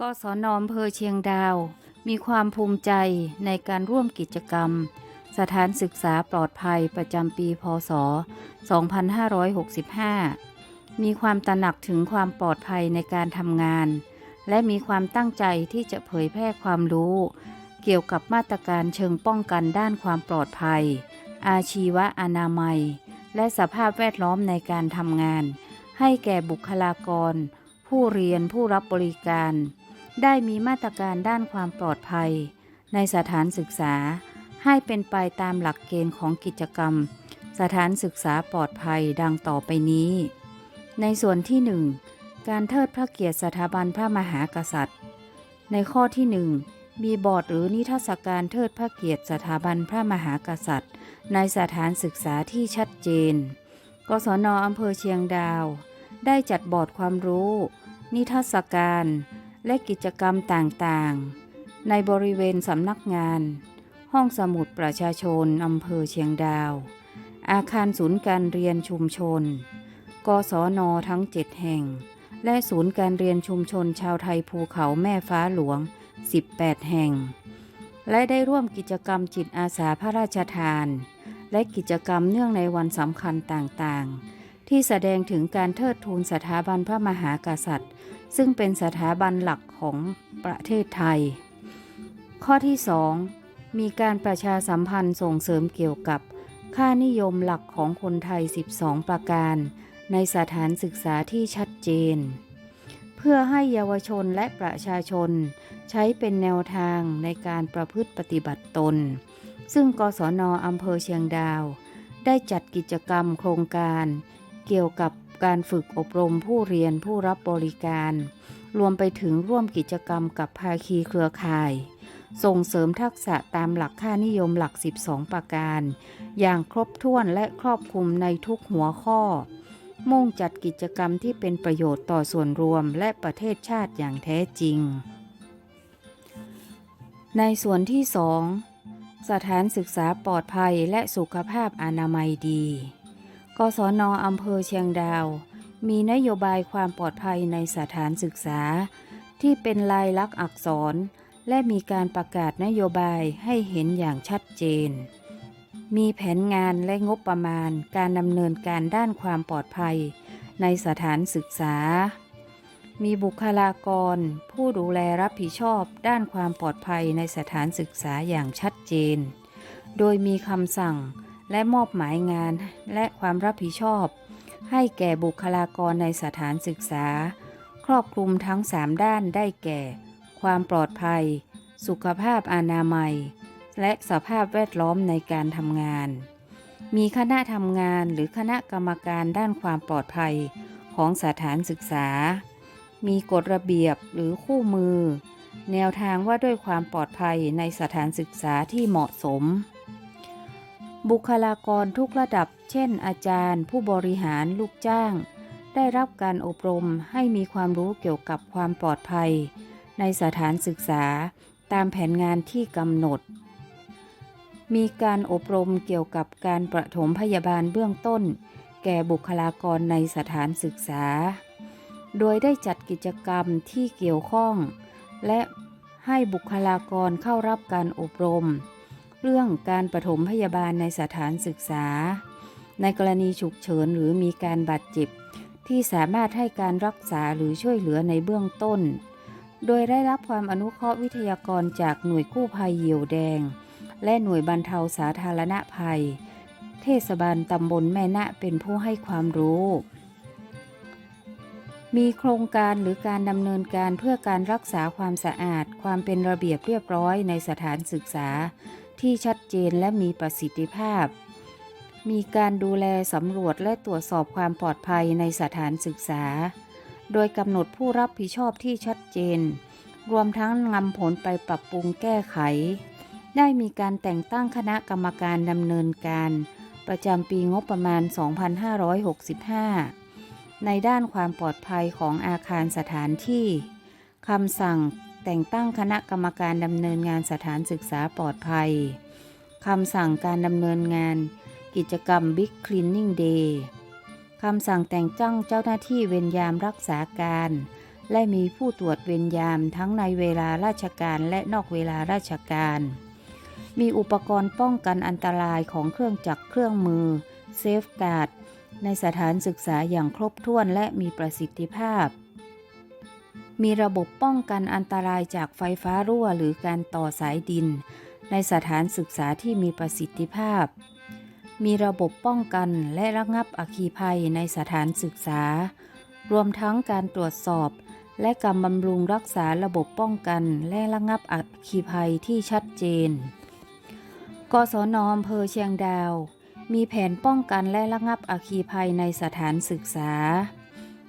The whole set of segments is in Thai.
กศนอำเภอเชียงดาว มีความภูมิใจในการร่วมกิจกรรม สถานศึกษาปลอดภัยประจำปีพศ 2565 มีความตระหนักถึงความปลอดภัยในการทำงาน และมีความตั้งใจที่จะเผยแพร่ความรู้ เกี่ยวกับมาตรการเชิงป้องกันด้านความปลอดภัย อาชีวะอนามัย และสภาพแวดล้อมในการทำงาน ให้แก่บุคลากร ผู้เรียนผู้รับบริการ ได้มีมาตรการด้านความปลอดภัย ในสถานศึกษา ให้เป็นไปตามหลักเกณฑ์ของกิจกรรม สถานศึกษาปลอดภัยดังต่อไปนี้ ในส่วนที่ 1 การเทิดพระเกียรติสถาบันพระมหากษัตริย์ ในข้อที่ 1 มีบอร์ดหรือนิทรรศการเทิดพระเกียรติสถาบันพระมหากษัตริย์ ในสถานศึกษาที่ชัดเจน กศนอำเภอเชียงดาว ได้จัดบอร์ดความรู้ นิทรรศการ และกิจกรรมต่างๆ ในบริเวณสำนักงาน ห้องสมุดประชาชนอำเภอเชียงดาว อาคารศูนย์การเรียนชุมชน กศนทั้ง 7 แห่ง และศูนย์การเรียนชุมชนชาวไทยภูเขาแม่ฟ้าหลวง 18 แห่ง และได้ร่วมกิจกรรมจิตอาสาพระราชทาน และกิจกรรมเนื่องในวันสำคัญต่างๆ ที่แสดงถึงการเทิดทูนสถาบันพระมหากษัตริย์ ซึ่งเป็นสถาบันหลักของประเทศไทย ข้อที่ 2 มีการประชาสัมพันธ์ส่งเสริมเกี่ยวกับค่านิยมหลักของคนไทย 12 ประการ ในสถานศึกษาที่ชัดเจน เพื่อให้เยาวชนและประชาชน ใช้เป็นแนวทางในการประพฤติปฏิบัติตน ซึ่งกศนอำเภอเชียงดาว ได้จัดกิจกรรมโครงการ เกี่ยวกับ การฝึกอบรมผู้เรียนผู้รับบริการ รวมไปถึงร่วมกิจกรรมกับภาคีเครือข่าย ส่งเสริมทักษะตามหลักค่านิยมหลัก 12 ประการ อย่างครบถ้วนและครอบคลุมในทุกหัวข้อ มุ่งจัดกิจกรรมที่เป็นประโยชน์ต่อส่วนรวมและประเทศชาติอย่างแท้จริง ในส่วนที่ 2 สถานศึกษาปลอดภัยและสุขภาพอนามัยดี กศนอำเภอเชียงดาว มีนโยบายความปลอดภัยในสถานศึกษา ที่เป็นลายลักษณ์อักษร และมีการประกาศนโยบายให้เห็นอย่างชัดเจน มีแผนงานและงบประมาณการดำเนินการด้านความปลอดภัยในสถานศึกษา มีบุคลากร ผู้ดูแลรับผิดชอบด้านความปลอดภัยในสถานศึกษาอย่างชัดเจน โดยมีคำสั่ง และมอบหมายงานและความรับผิดชอบ ให้แก่บุคลากรในสถานศึกษา ครอบคลุมทั้ง 3 ด้านได้แก่ ความปลอดภัย สุขภาพอนามัย และสภาพแวดล้อมในการทำงาน มีคณะทำงานหรือคณะกรรมการด้านความปลอดภัยของสถานศึกษา มีกฎระเบียบหรือคู่มือ แนวทางว่าด้วยความปลอดภัยในสถานศึกษาที่เหมาะสม บุคลากรทุกระดับ เช่น อาจารย์ ผู้บริหารลูกจ้าง ได้รับการอบรมให้มีความรู้เกี่ยวกับความปลอดภัย ในสถานศึกษาตามแผนงานที่กำหนด มีการอบรมเกี่ยวกับการประถมพยาบาลเบื้องต้น แก่บุคลากรในสถานศึกษา โดยได้จัดกิจกรรมที่เกี่ยวข้อง และให้บุคลากรเข้ารับการอบรม เรื่องการปฐมพยาบาลในสถานศึกษา ในกรณีฉุกเฉินหรือมีการบาดเจ็บ ที่สามารถให้การรักษาหรือช่วยเหลือในเบื้องต้น โดยได้รับความอนุเคราะห์วิทยากรจากหน่วยกู้ภัยเหยี่ยวแดง และหน่วยบรรเทาสาธารณภัย เทศบาลตำบลแม่นะเป็นผู้ให้ความรู้มีโครงการหรือการดำเนินการเพื่อการรักษาความสะอาด ความเป็นระเบียบเรียบร้อยในสถานศึกษา ที่ชัดเจนและมีประสิทธิภาพ มีการดูแลสำรวจและตรวจสอบความปลอดภัยในสถานศึกษา โดยกำหนดผู้รับผิดชอบที่ชัดเจน รวมทั้งนำผลไปปรับปรุงแก้ไข ได้มีการแต่งตั้งคณะกรรมการดำเนินการ ประจำปีงบประมาณ 2565 ในด้านความปลอดภัยของอาคารสถานที่คำสั่ง แต่งตั้งคณะกรรมการดำเนินงานสถานศึกษาปลอดภัยคำสั่งการดำเนินงาน กิจกรรม Big Cleaning Day คำสั่งแต่งตั้งเจ้าหน้าที่เวรยามรักษาการ และมีผู้ตรวจเวรยามทั้งในเวลาราชการและนอกเวลาราชการ มีอุปกรณ์ป้องกันอันตรายของเครื่องจักรเครื่องมือเซฟการ์ดในสถานศึกษาอย่างครบถ้วนและมีประสิทธิภาพ มีระบบป้องกันอันตรายจากไฟฟ้ารั่วหรือการต่อสายดิน ในสถานศึกษาที่มีประสิทธิภาพ มีระบบป้องกันและระงับอัคคีภัยในสถานศึกษา รวมทั้งการตรวจสอบ และการบำรุงรักษาระบบป้องกันและระงับอัคคีภัยที่ชัดเจน กศนอำเภอเชียงดาว มีแผนป้องกันและระงับอัคคีภัยในสถานศึกษา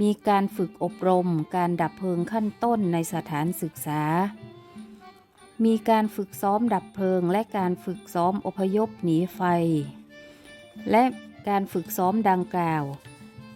มีการฝึกอบรมการดับเพลิงขั้นต้นในสถานศึกษา มีการฝึกซ้อมดับเพลิง และการฝึกซ้อมอพยพหนีไฟ และการฝึกซ้อมดังกล่าว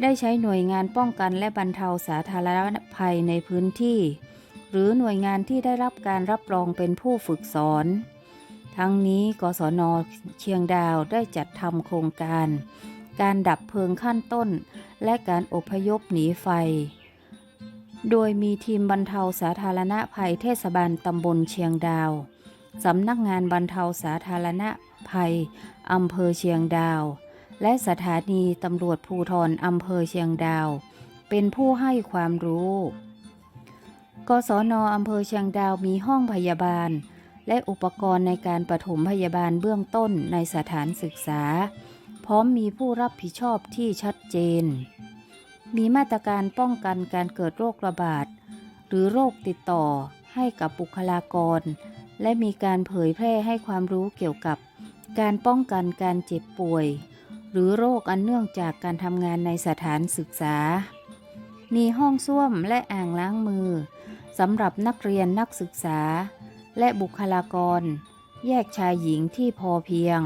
ได้ใช้หน่วยงานป้องกันและบรรเทาสาธารณภัยในพื้นที่ หรือหน่วยงานที่ได้รับการรับรองเป็นผู้ฝึกสอน ทั้งนี้กศนเชียงดาวได้จัดทำโครงการ การดับเพลิงขั้นต้น และการอพยพหนีไฟ โดยมีทีมบรรเทาสาธารณภัยเทศบาลตำบลเชียงดาว สำนักงานบรรเทาสาธารณภัยอำเภอเชียงดาว และสถานีตำรวจภูธรอำเภอเชียงดาว เป็นผู้ให้ความรู้ กศนอำเภอเชียงดาวมีห้องพยาบาล และอุปกรณ์ในการปฐมพยาบาลเบื้องต้นในสถานศึกษา พร้อมมีผู้รับผิดชอบที่ชัดเจน มีมาตรการป้องกันการเกิดโรคระบาด หรือโรคติดต่อให้กับบุคลากร และมีการเผยแพร่ให้ความรู้เกี่ยวกับ การป้องกันการเจ็บป่วย หรือโรคอันเนื่องจากการทำงานในสถานศึกษา มีห้องส้วมและอ่างล้างมือสำหรับนักเรียนนักศึกษา และบุคลากร แยกชายหญิงที่พอเพียง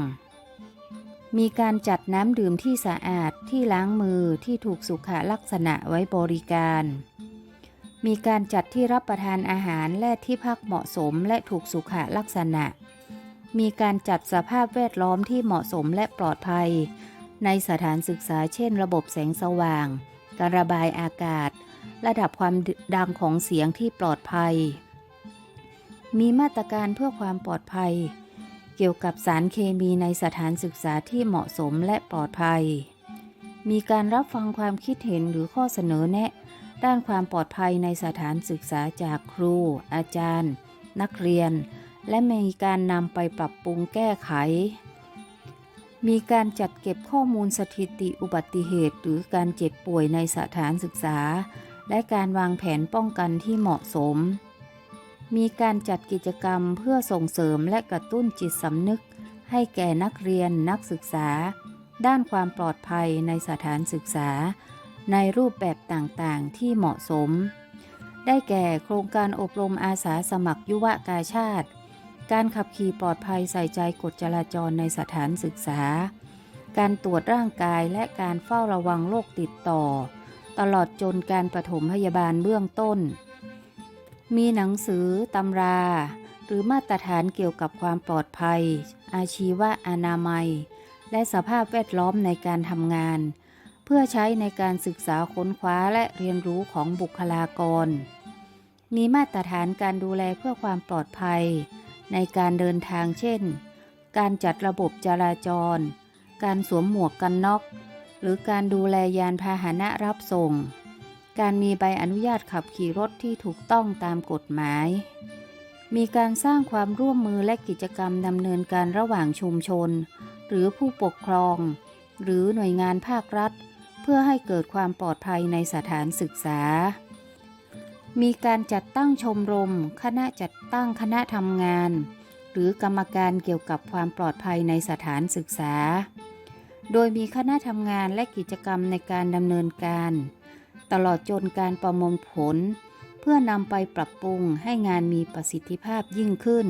มีการจัดน้ำดื่มที่สะอาดที่ล้างมือที่ถูกสุขลักษณะไว้บริการ มีการจัดที่รับประทานอาหารและที่พักเหมาะสมและถูกสุขลักษณะ มีการจัดสภาพแวดล้อมที่เหมาะสมและปลอดภัย ในสถานศึกษาเช่น ระบบแสงสว่าง การระบายอากาศ ระดับความดังของเสียงที่ปลอดภัย มีมาตรการเพื่อความปลอดภัย เกี่ยวกับสารเคมีในสถานศึกษาที่เหมาะสมและปลอดภัย มีการรับฟังความคิดเห็นหรือข้อเสนอแนะ ด้านความปลอดภัยในสถานศึกษาจากครู อาจารย์ นักเรียน และมีการนำไปปรับปรุงแก้ไข มีการจัดเก็บข้อมูลสถิติอุบัติเหตุหรือการเจ็บป่วยในสถานศึกษา และการวางแผนป้องกันที่เหมาะสม มีการจัดกิจกรรมเพื่อส่งเสริมและกระตุ้นจิตสำนึก ให้แก่นักเรียนนักศึกษา ด้านความปลอดภัยในสถานศึกษา ในรูปแบบต่างๆ ที่เหมาะสม ได้แก่โครงการอบรมอาสาสมัครยุวกาชาติ การขับขี่ปลอดภัยใส่ใจกฎจราจรในสถานศึกษา การตรวจร่างกายและการเฝ้าระวังโรคติดต่อ ตลอดจนการปฐมพยาบาลเบื้องต้น มีหนังสือตำรา หรือมาตรฐานเกี่ยวกับความปลอดภัย อาชีวะอนามัย และสภาพแวดล้อมในการทำงาน เพื่อใช้ในการศึกษาค้นคว้าและเรียนรู้ของบุคลากร มีมาตรฐานการดูแลเพื่อความปลอดภัย ในการเดินทางเช่น การจัดระบบจราจร การสวมหมวกกันน็อก หรือการดูแลยานพาหนะรับส่ง การมีใบอนุญาตขับขี่รถที่ถูกต้องตามกฎหมาย มีการสร้างความร่วมมือและกิจกรรมดำเนินการระหว่างชุมชน หรือผู้ปกครอง หรือหน่วยงานภาครัฐ เพื่อให้เกิดความปลอดภัยในสถานศึกษา มีการจัดตั้งชมรม คณะจัดตั้งคณะทำงาน หรือกรรมการเกี่ยวกับความปลอดภัยในสถานศึกษา โดยมีคณะทำงานและกิจกรรมในการดำเนินการ ตลอดจนการประมวลผล เพื่อนำไปปรับปรุงให้งานมีประสิทธิภาพยิ่งขึ้น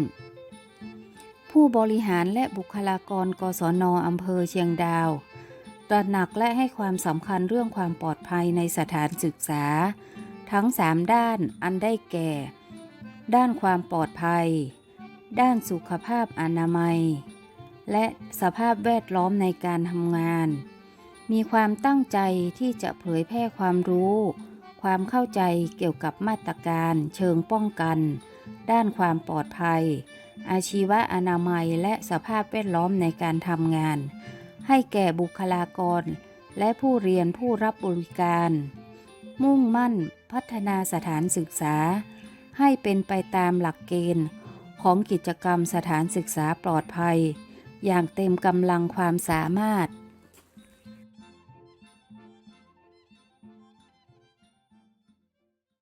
ผู้บริหารและบุคลากรกศนอำเภอเชียงดาว ตระหนักและให้ความสำคัญเรื่องความปลอดภัยในสถานศึกษา ทั้ง 3 ด้านอันได้แก่ ด้านความปลอดภัย ด้านสุขภาพอนามัย และสภาพแวดล้อมในการทำงาน มีความตั้งใจที่จะเผยแพร่ความรู้ ความเข้าใจเกี่ยวกับมาตรการเชิงป้องกัน ด้านความปลอดภัย อาชีวะอนามัยและสภาพแวดล้อมในการทำงาน ให้แก่บุคลากร และผู้เรียนผู้รับบริการ มุ่งมั่นพัฒนาสถานศึกษา ให้เป็นไปตามหลักเกณฑ์ของกิจกรรมสถานศึกษาปลอดภัย อย่างเต็มกำลังความสามารถ